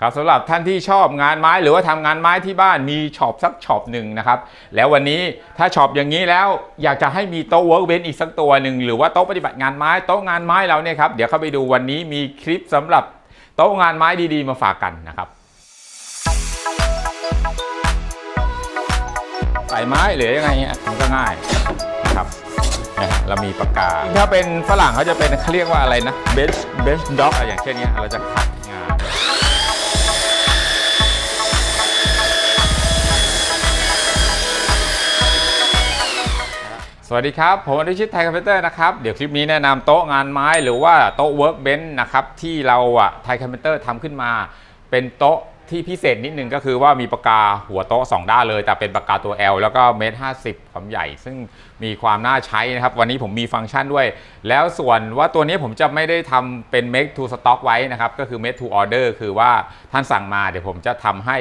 ครับสำหรับท่านที่ชอบงานไม้หรือว่าทำงานไม้ที่บ้านมีช็อปสักช็อปหนึ่งนะครับ แล้ววันนี้ถ้าช็อปอย่างนี้แล้วอยากจะให้มีโต๊ะเวิร์กเบนอีกสักตัวหนึ่งหรือว่าโต๊ะปฏิบัติงานไม้โต๊ะงานไม้เราเนี่ยครับเดี๋ยวเข้าไปดูวันนี้มีคลิปสำหรับโต๊ะงานไม้ดีๆ มาฝากกันนะครับใส่ไม้หรือยังไงเงี้ยมันก็ง่ายนะครับเนี่ยเรามีปากกา ถ้าเป็นฝรั่งเขาจะเป็นเขาเรียกว่าอะไรนะเบสเบสด็อกอะไรอย่างเช่นเนี้ยเราจะขัด สวัสดีครับ ผมอนุชิตไทยคอมพิวเตอร์นะครับ เดี๋ยวคลิปนี้แนะนำโต๊ะงานไม้หรือว่าโต๊ะเวิร์กเบนนะครับที่เราอะไทยคอมพิวเตอร์ทำขึ้นมา เป็นโต๊ะที่พิเศษนิดนึงก็คือว่ามีปากกาหัวโต๊ะ 2 ด้านเลย แต่เป็นปากกาตัว L แล้วก็เมตรห้ความใหญ่ ซึ่งมีความน่าใช้นะครับ วันนี้ผมมีฟังก์ชันด้วย แล้วส่วนว่าตัวนี้ผมจะไม่ได้ทำเป็น make to stock ไว้นะครับ ก็คือ make to order คือว่าท่านสั่งมาเดี๋ยวผมจะทำให้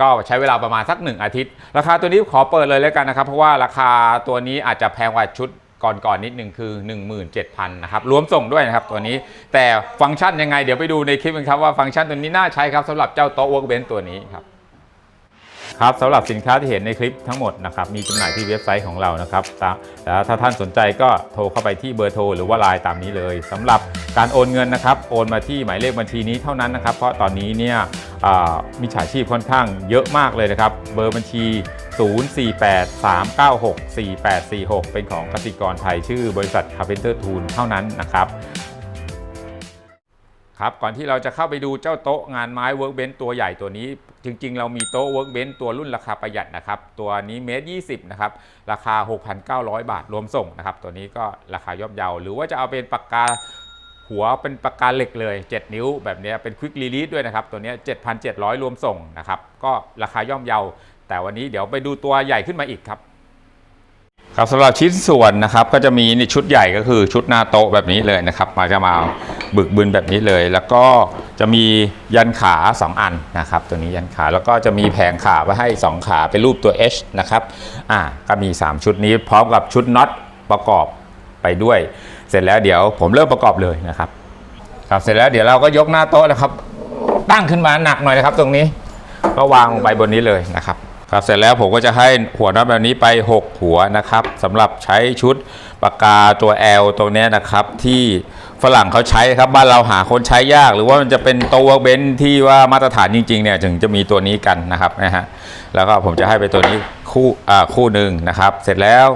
ก็ใช้เวลาประมาณสัก 1 อาทิตย์ ราคาตัวนี้ขอเปิดเลยแล้วกันนะครับ เพราะว่าราคาตัวนี้อาจจะแพงกว่าชุดก่อนๆนนิดนึงคือ 17,000นะครับรวมส่งด้วยนะครับตัวนี้แต่ฟังก์ชันยังไง เดี๋ยวไปดูในคลิปกันครับว่าฟังก์ชันตัวนี้น่าใช้ครับสำหรับเจ้าโต๊ะ Workbench ตัวนี้ครับครับสำหรับสินค้าที่เห็นในคลิปทั้งหมดนะครับมีจำหน่ายที่เว็บไซต์ของเรานะครับแล้วถ้าท่านสนใจก็โทรเข้าไปที่เบอร์โทรหรือว่าไลน์ตามนี้เลยสำหรับการโอนเงินนะครับ โอนมาที่หมายเลขบัญชีนี้เท่านั้นนะครับ เพราะตอนนี้เนี่ย มิจฉาชีพค่อนข้างเยอะมากเลยนะครับ เบอร์บัญชี 0483964846 เป็นของกสิกรไทยชื่อบริษัท Carpenter Tool เท่านั้นนะครับครับก่อนที่เราจะเข้าไปดูเจ้าโต๊ะงานไม้ Workbench ตัวใหญ่ตัวนี้ จริงๆ เรามีโต๊ะ Workbench ตัวรุ่นราคาประหยัดนะครับ ตัวนี้เมตร20นะครับ ราคา 6,900 บาทรวมส่งนะครับ ตัวนี้ก็ราคาย่อมเยาหรือว่าจะเอาเป็นปากกา หัวเป็นปากกาเหล็กเลย 7 นิ้วแบบนี้เป็น Quick Release ด้วยนะครับ ตัวนี้ 7,700 รวมส่งนะครับ ก็ราคาย่อมเยา แต่วันนี้เดี๋ยวไปดูตัวใหญ่ขึ้นมาอีกครับครับสำหรับชิ้นส่วนนะครับก็จะมีนี่ชุดใหญ่ก็คือชุดหน้าโต๊ะแบบนี้เลยนะครับมาจะมาบึกบึนแบบนี้เลย แล้วก็จะมียันขา 2 อันนะครับ ตัวนี้ยันขาแล้วก็จะมีแผงขาไว้ให้ 2 ขาเป็นรูปตัว H นะครับอ่าก็มี 3 ชุดนี้พร้อมกับชุดน็อตประกอบไปด้วย เสร็จแล้วเดี๋ยวผมเริ่มประกอบเลยนะครับครับเสร็จแล้วเดี๋ยวเราก็ยกหน้าโต๊ะนะครับ ตั้งขึ้นมาหนักหน่อยนะครับ ตรงนี้ก็วางลงไปบนนี้เลยนะครับครับเสร็จแล้วผมก็จะให้หัวน็อตแบบนี้ไป 6 หัวนะครับสำหรับใช้ชุดปากกาตัว L ตรงนี้นะครับ ที่ฝรั่งเขาใช้ครับบ้านเราหาคนใช้ยาก หรือว่ามันจะเป็นตัวเบนที่ว่ามาตรฐานจริงๆเนี่ยถึงจะมีตัวนี้กันนะครับนะฮะแล้วก็ผมจะให้ไปตัวนี้คู่อ่าคู่หนึ่งนะครับ เสร็จแล้ว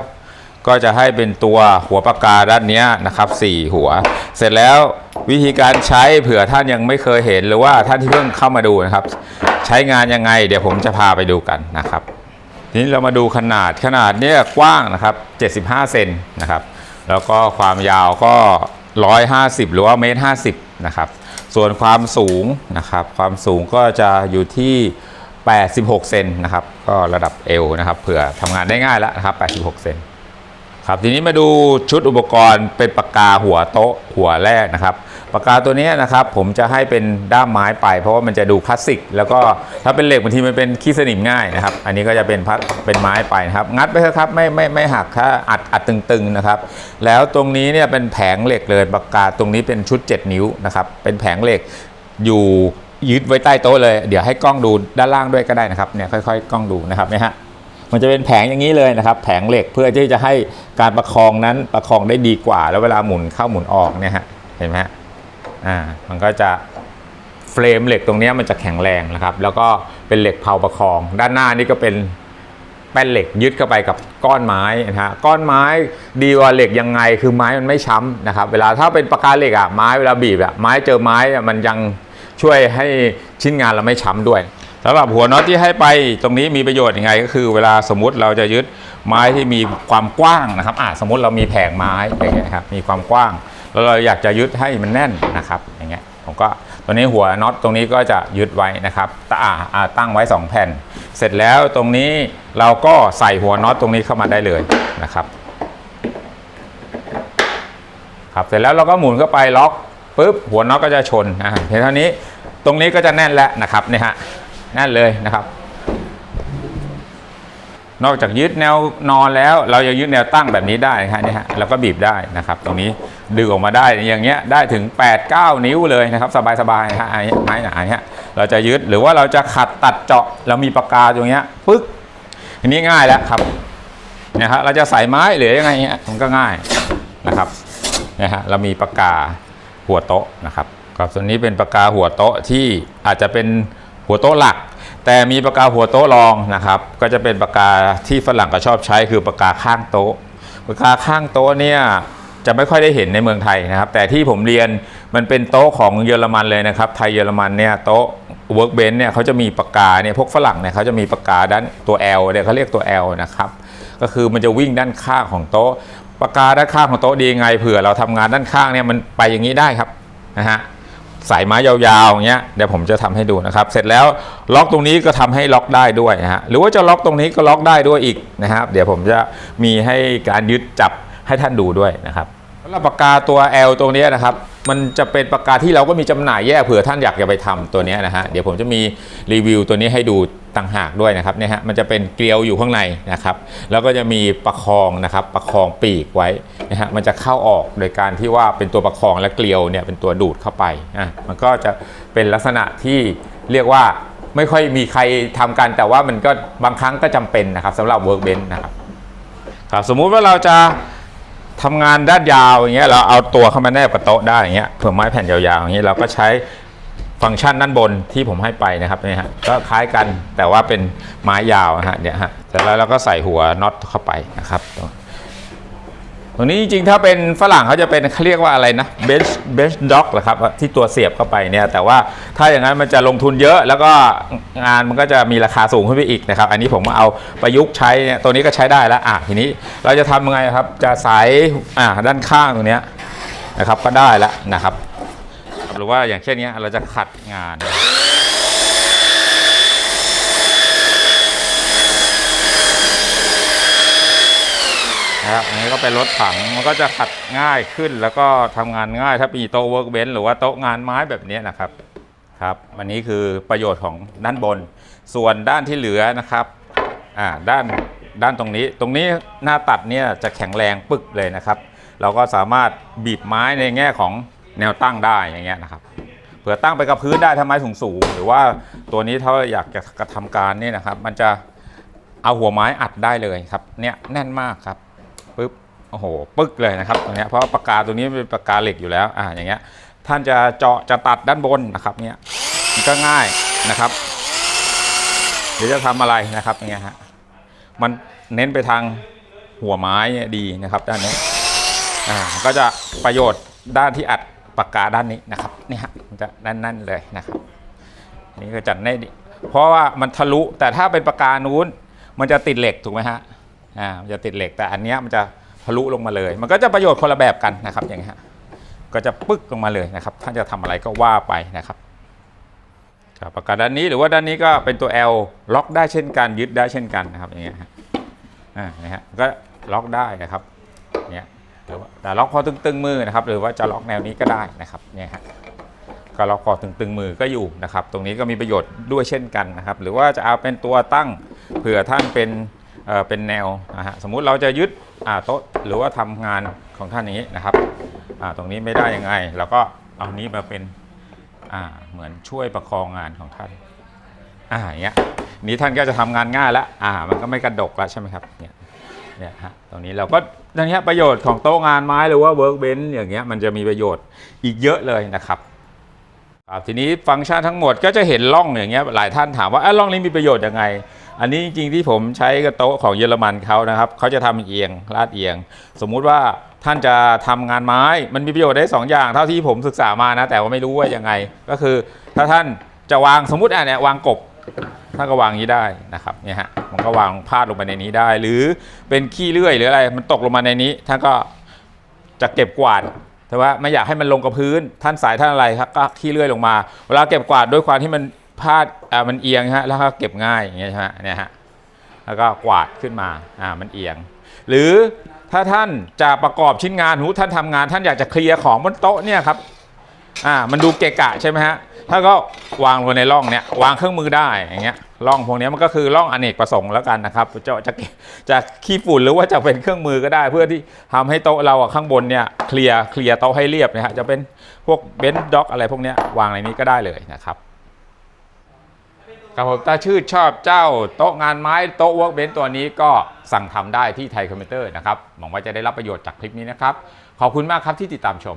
ก็จะให้เป็นตัวหัวปากกาด้านนี้นะครับ 4 หัว เสร็จแล้ววิธีการใช้เผื่อท่านยังไม่เคยเห็นหรือว่าท่านที่เพิ่งเข้ามาดูนะครับ ใช้งานยังไง เดี๋ยวผมจะพาไปดูกันนะครับทีนี้เรามาดูขนาดขนาดเนี้ยกว้างนะครับ 75 เซนนะครับ แล้วก็ความยาวก็ 150 หรือว่าเมตร50 นะครับ ส่วนความสูงนะครับ ความสูงก็จะอยู่ที่ 86 เซนนะครับ ก็ระดับเอวนะครับ เผื่อทำงานได้ง่ายแล้วนะครับ 86 เซน ครับทีนี้มาดูชุดอุปกรณ์เป็นปากกาหัวโต๊ะหัวแรกนะครับปากกาตัวนี้นะครับผมจะให้เป็นด้ามไม้ไป เพราะว่ามันจะดูคลาสสิก แล้วก็ถ้าเป็นเหล็กบางทีมันเป็นขี้สนิมง่ายนะครับ อันนี้ก็จะเป็นพัดเป็นไม้ไปนะครับ งัดไปเถอะครับไม่ไม่ไม่หักถ้าอัดอัดตึงๆนะครับ แล้วตรงนี้เนี่ยเป็นแผงเหล็กเลยปากกาตรงนี้เป็นชุด 7 นิ้วนะครับเป็นแผงเหล็กอยู่ยึดไว้ใต้โต๊ะเลย เดี๋ยวให้กล้องดูด้านล่างด้วยก็ได้นะครับเนี่ยค่อยๆ กล้องดูนะครับเนี่ยฮะ มันจะเป็นแผงอย่างนี้เลยนะครับ แผงเหล็กเพื่อที่จะให้การประคองนั้นประคองได้ดีกว่า แล้วเวลาหมุนเข้าหมุนออกเนี่ยฮะเห็นไหมฮะอ่ามันก็จะเฟรมเหล็กตรงนี้มันจะแข็งแรงนะครับ แล้วก็เป็นเหล็กเผาประคอง ด้านหน้านี่ก็เป็นแป้นเหล็กยึดเข้าไปกับก้อนไม้นะฮะก้อนไม้ดีกว่าเหล็กยังไงคือไม้มันไม่ช้ำนะครับ เวลาถ้าเป็นปากกาเหล็กอะไม้เวลาบีบอะไม้เจอไม้อะมันยังช่วยให้ชิ้นงานเราไม่ช้ำด้วย สำหรับหัวน็อตที่ให้ไปตรงนี้มีประโยชน์ยังไง ก็คือเวลาสมมุติเราจะยึดไม้ที่มีความกว้างนะครับอ่าสมมุติเรามีแผงไม้อย่างเงี้ยครับมีความกว้าง แล้วเราอยากจะยึดให้มันแน่นนะครับอย่างเงี้ยผมก็ตัวนี้หัวน็อตตรงนี้ก็จะยึดไว้นะครับตอ่าอ่าตั้งไว้ 2 แผ่น เสร็จแล้วตรงนี้เราก็ใส่หัวน็อตตรงนี้เข้ามาได้เลยนะครับครับเสร็จแล้วเราก็หมุนเข้าไปล็อกปุ๊บหัวน็อตก็จะชนนะเห็นเท่านี้ตรงนี้ก็จะแน่นแล้วนะครับเนี่ยฮะ นั่นเลยนะครับ นอกจากยึดแนวนอนแล้ว เรายังยึดแนวตั้งแบบนี้ได้นะฮะเนี่ยฮะเราก็บีบได้นะครับ ตรงนี้ดึงออกมาได้อย่างเงี้ยได้ถึง 8 9 นิ้วเลยนะครับ สบายๆฮะไอ้ไม้หนาเนี่ยเราจะยึดหรือว่าเราจะขัดตัดเจาะเรามีปากกาตรงเนี้ยปึ๊กอันนี้ง่ายแล้วครับนะฮะเราจะใส่ไม้หรือยังไงเงี้ยมันก็ง่ายนะครับนะฮะเรามีปากกาหัวโต๊ะนะครับครับส่วนนี้เป็นปากกาหัวโต๊ะที่อาจจะเป็น หัวโต๊ะหลัก แต่มีปากกาหัวโต๊ะรองนะครับ ก็จะเป็นปากกาที่ฝรั่งก็ชอบใช้คือปากกาข้างโต๊ะปากกาข้างโต๊ะเนี่ยจะไม่ค่อยได้เห็นในเมืองไทยนะครับ แต่ที่ผมเรียนมันเป็นโต๊ะของเยอรมันเลยนะครับ ไทยเยอรมันเนี่ยโต๊ะ workbench เนี่ยเขาจะมีปากกาเนี่ยพวกฝรั่งเนี่ยเขาจะมีปากกาด้านตัว L เนี่ยเขาเรียกตัว L นะครับ ก็คือมันจะวิ่งด้านข้างของโต๊ะปากกาด้านข้างของโต๊ะดีไงเผื่อเราทำงานด้านข้างเนี่ยมันไปอย่างนี้ได้ครับนะฮะ สายไม้ยาวๆอย่างเงี้ยเดี๋ยวผมจะทำให้ดูนะครับ เสร็จแล้วล็อกตรงนี้ก็ทำให้ล็อกได้ด้วยนะฮะหรือว่าจะล็อกตรงนี้ก็ล็อกได้ด้วยอีกนะครับ เดี๋ยวผมจะมีให้การยึดจับให้ท่านดูด้วยนะครับสำหรับปากกาตัว L ตรงนี้นะครับ มันจะเป็นปากกาที่เราก็มีจำหน่ายแยกเผื่อท่านอยากจะไปทำตัวนี้นะฮะเดี๋ยวผมจะมีรีวิวตัวนี้ให้ดู ต่างหากด้วยนะครับเนี่ยฮะมันจะเป็นเกลียวอยู่ข้างในนะครับ แล้วก็จะมีประคองนะครับประคองปีกไว้นะฮะมันจะเข้าออกโดยการที่ว่าเป็นตัวประคองและเกลียวเนี่ยเป็นตัวดูดเข้าไปอะมันก็จะเป็นลักษณะที่เรียกว่าไม่ค่อยมีใครทำกัน แต่ว่ามันก็บางครั้งก็จำเป็นนะครับสำหรับ workbench นะครับครับสมมุติว่าเราจะทำงานด้านยาวอย่างเงี้ยเราเอาตัวเข้ามาแนบกับโต๊ะได้อย่างเงี้ยเผื่อไม้แผ่นยาวๆอย่างเงี้ยเราก็ใช้ ฟังก์ชันด้านบนที่ผมให้ไปนะครับเนี่ยฮะก็คล้ายกันแต่ว่าเป็นไม้ยาวนะฮะเนี่ยฮะเสร็จแล้วเราก็ใส่หัวน็อตเข้าไปนะครับตรงนี้จริงๆถ้าเป็นฝรั่งเขาจะเป็นเขาเรียกว่าอะไรนะเบนช์เบนช์ด็อกเหรอครับที่ตัวเสียบเข้าไปเนี่ยแต่ว่าถ้าอย่างนั้นมันจะลงทุนเยอะ แล้วก็งานมันก็จะมีราคาสูงขึ้นไปอีกนะครับ อันนี้ผมมาเอาประยุกต์ใช้เนี่ยตัวนี้ก็ใช้ได้แล้วอะทีนี้เราจะทำยังไงครับจะสายอ่าด้านข้างตรงเนี้ยนะครับก็ได้แล้วนะครับ รือว่าอย่างเช่นนี้เราจะขัดงาน นะครับอันนี้ก็เป็นรถถังมันก็จะขัดง่ายขึ้นแล้วก็ทำงานง่ายถ้ามีโต๊ะเวิร์กเบนหรือว่าโต๊ะงานไม้แบบนี้นะครับครับอันนี้คือประโยชน์ของด้านบน ส่วนด้านที่เหลือนะครับอ่าด้านด้านตรงนี้ ตรงนี้หน้าตัดเนี่ยจะแข็งแรงปึกเลยนะครับ เราก็สามารถบีบไม้ในแง่ของ แนวตั้งได้อย่างเงี้ยนะครับเผื่อตั้งไปกับพื้นได้ถ้าไม้สูงหรือว่าตัวนี้ถ้าอยากจะกระทำการนี่นะครับ มันจะเอาหัวไม้อัดได้เลยครับเนี่ยแน่นมากครับปึ๊บโอ้โหปึ๊กเลยนะครับตรงเนี้ยเพราะว่าปากกาตัวนี้เป็นปากกาเหล็กอยู่แล้วอ่าอย่างเงี้ยท่านจะเจาะจะตัดด้านบนนะครับเนี่ยมันก็ง่ายนะครับหรือจะทำอะไรนะครับอย่างเงี้ยฮะมันเน้นไปทางหัวไม้ดีนะครับด้านนี้อ่าก็จะประโยชน์ด้านที่อัด ปากกาด้านนี้นะครับเนี่ยฮะมันจะแน่นๆเลยนะครับนี่ก็จัดได้ดีเพราะว่ามันทะลุแต่ถ้าเป็นปากกานู้นมันจะติดเหล็กถูกไหมฮะอ่ามันจะติดเหล็กแต่อันนี้มันจะทะลุลงมาเลย มันก็จะประโยชน์คนละแบบกันนะครับอย่างเงี้ยฮะก็จะปึ๊กลงมาเลยนะครับท่านจะทำอะไรก็ว่าไปนะครับปากกาด้านนี้หรือว่าด้านนี้ก็เป็นตัว L ล็อกได้เช่นกันยึดได้เช่นกันนะครับอย่างเงี้ยฮะอ่านะฮะก็ล็อกได้นะครับ หรือว่าแต่ล็อกพอตึงๆมือนะครับ หรือว่าจะล็อกแนวนี้ก็ได้นะครับเนี่ยฮะก็ล็อกคอตึงๆมือก็อยู่นะครับ ตรงนี้ก็มีประโยชน์ด้วยเช่นกันนะครับ หรือว่าจะเอาเป็นตัวตั้งเผื่อท่านเป็นเอ่อเป็นแนวนะฮะสมมุติเราจะยึดอ่าโต๊ะหรือว่าทำงานของท่านอย่างนี้นะครับอ่าตรงนี้ไม่ได้ยังไงเราก็เอานี้มาเป็นอ่าเหมือนช่วยประคองงานของท่านอ่าอย่างเงี้ยนี้ท่านก็จะทำงานง่ายแล้วอ่ามันก็ไม่กระดกแล้วใช่ไหมครับเนี่ย เนี่ยฮะตรงนี้เราก็ตรงนี้ประโยชน์ของโต๊ะงานไม้หรือว่าเวิร์กเบนอย่างเงี้ยมันจะมีประโยชน์อีกเยอะเลยนะครับครับทีนี้ฟังก์ชันทั้งหมดก็จะเห็นร่องอย่างเงี้ยหลายท่านถามว่าอะร่องนี้มีประโยชน์ยังไง อันนี้จริงๆที่ผมใช้กับโต๊ะของเยอรมันเขานะครับเขาจะทำเอียงลาดเอียง สมมุติว่าท่านจะทำงานไม้มันมีประโยชน์ได้สองอย่าง เท่าที่ผมศึกษามานะ แต่ว่าไม่รู้ว่ายังไง ก็คือถ้าท่านจะวางสมมุติอะเนี่ยวางกบ ท่านก็วางนี้ได้นะครับเนี่ยฮะมันก็วางพาดลงไปในนี้ได้ หรือเป็นขี้เลื่อยหรืออะไรมันตกลงมาในนี้ท่านก็จะเก็บกวาดแต่ว่าไม่อยากให้มันลงกับพื้นท่านสายท่านอะไรครับก็ขี้เลื่อยลงมา เวลาเก็บกวาดด้วยความที่มันพาดอ่ามันเอียงฮะแล้วก็เก็บง่ายอย่างเงี้ยใช่ไหมเนี่ยฮะแล้วก็กวาดขึ้นมาอ่ามันเอียง หรือถ้าท่านจะประกอบชิ้นงานหูท่านทำงานท่านอยากจะเคลียร์ของบนโต๊ะเนี่ยครับอ่ามันดูเกะกะใช่ไหมฮะถ้าก็วางลงในร่องเนี่ยวางเครื่องมือได้อย่างเงี้ย ร่องพวกนี้มันก็คือร่องอเนกประสงค์แล้วกันนะครับจะจะจะขี้ฝุ่นหรือว่าจะเป็นเครื่องมือก็ได้ เพื่อที่ทำให้โต๊ะเราข้างบนเนี่ยเคลียร์เคลียร์โต๊ะให้เรียบนะฮะจะเป็นพวกเบนซ์ด็อกอะไรพวกนี้วางในนี้ก็ได้เลยนะครับกับผมตาชื่นชอบเจ้าโต๊ะงานไม้โต๊ะเวิร์กเบนตัวนี้ก็สั่งทำได้ที่ไทยคอมพิวเตอร์นะครับหวังว่าจะได้รับประโยชน์จากคลิปนี้นะครับ ขอบคุณมากครับที่ติดตามชม